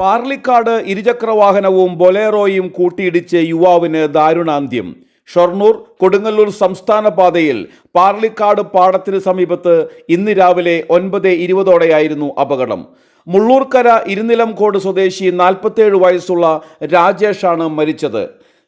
പാർലിക്കാട് ഇരുചക്രവാഹനവും ബൊലേറോയും കൂട്ടിയിടിച്ച് യുവാവിന് ദാരുണാന്ത്യം. ഷൊർണൂർ കൊടുങ്ങല്ലൂർ സംസ്ഥാന പാതയിൽ പാർലിക്കാട് പാടത്തിന് സമീപത്ത് ഇന്ന് രാവിലെ ഒൻപത് ഇരുപതോടെയായിരുന്നു അപകടം. മുള്ളൂർക്കര ഇരുനിലംകോട് സ്വദേശി നാൽപ്പത്തേഴ് വയസ്സുള്ള രാജേഷാണ് മരിച്ചത്.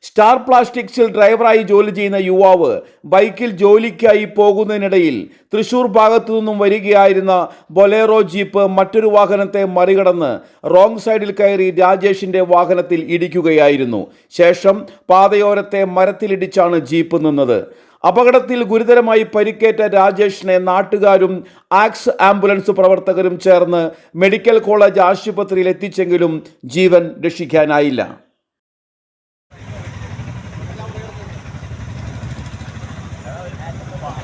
സ്റ്റാർ പ്ലാസ്റ്റിക്സിൽ ഡ്രൈവറായി ജോലി ചെയ്യുന്ന യുവാവ് ബൈക്കിൽ ജോലിക്കായി പോകുന്നതിനിടയിൽ തൃശൂർ ഭാഗത്തു നിന്നും വരികയായിരുന്ന ബൊലേറോ ജീപ്പ് മറ്റൊരു വാഹനത്തെ മറികടന്ന് റോങ് സൈഡിൽ കയറി രാജേഷിന്റെ വാഹനത്തിൽ ഇടിക്കുകയായിരുന്നു. ശേഷം പാതയോരത്തെ മരത്തിലിടിച്ചാണ് ജീപ്പ് നിന്നത്. അപകടത്തിൽ ഗുരുതരമായി പരിക്കേറ്റ രാജേഷിനെ നാട്ടുകാരും ആക്സ് ആംബുലൻസ് പ്രവർത്തകരും ചേർന്ന് മെഡിക്കൽ കോളേജ് ആശുപത്രിയിൽ എത്തിച്ചെങ്കിലും ജീവൻ രക്ഷിക്കാനായില്ല. at the bottom.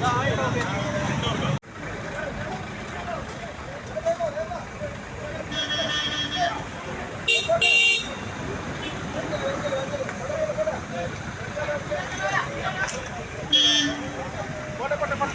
Nein, nein, nein.